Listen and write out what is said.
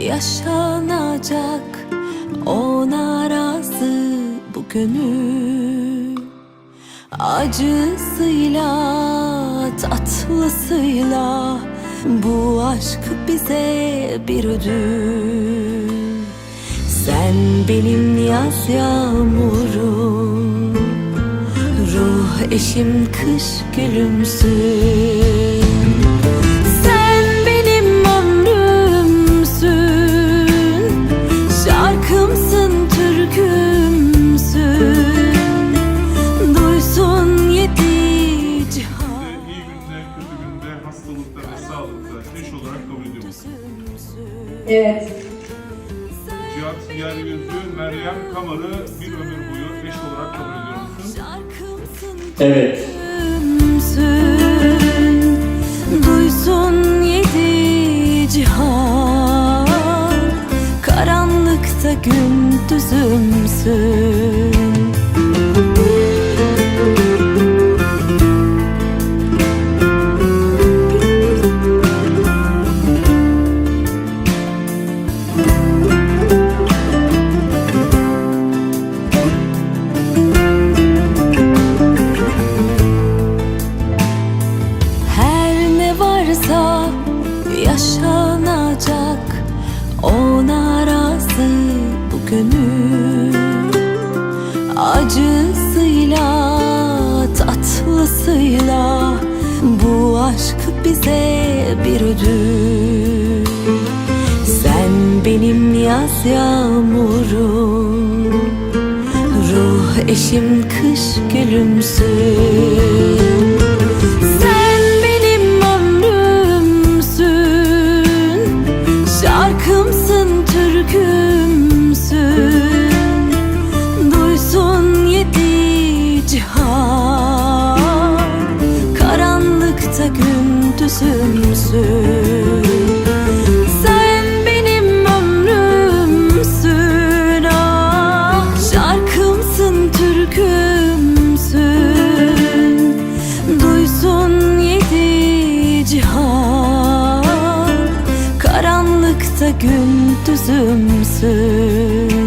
yaşanacak. Ona razı bu gönül. Acısıyla tatlısıyla Bu aşk bize bir ödül. Sen benim yaz yağmurum Ruh eşim kış gülümsün olarak kabul ediyor musun? Evet. Cihat Yeryüzü, Meryem Kamar'ı bir ömür boyu eş olarak kabul ediyor musun? Evet. Duysun yedi cihan Karanlıkta gündüzümsün gönül Acısıyla tatlısıyla Bu aşk bize bir ödül. Sen benim yaz yağmurum Ruh eşim kış gülümsün gündüzümsün Sen benim ömrümsün ah Şarkımsın türkümsün. Duysun yedi cihan Karanlıkta gündüzümsün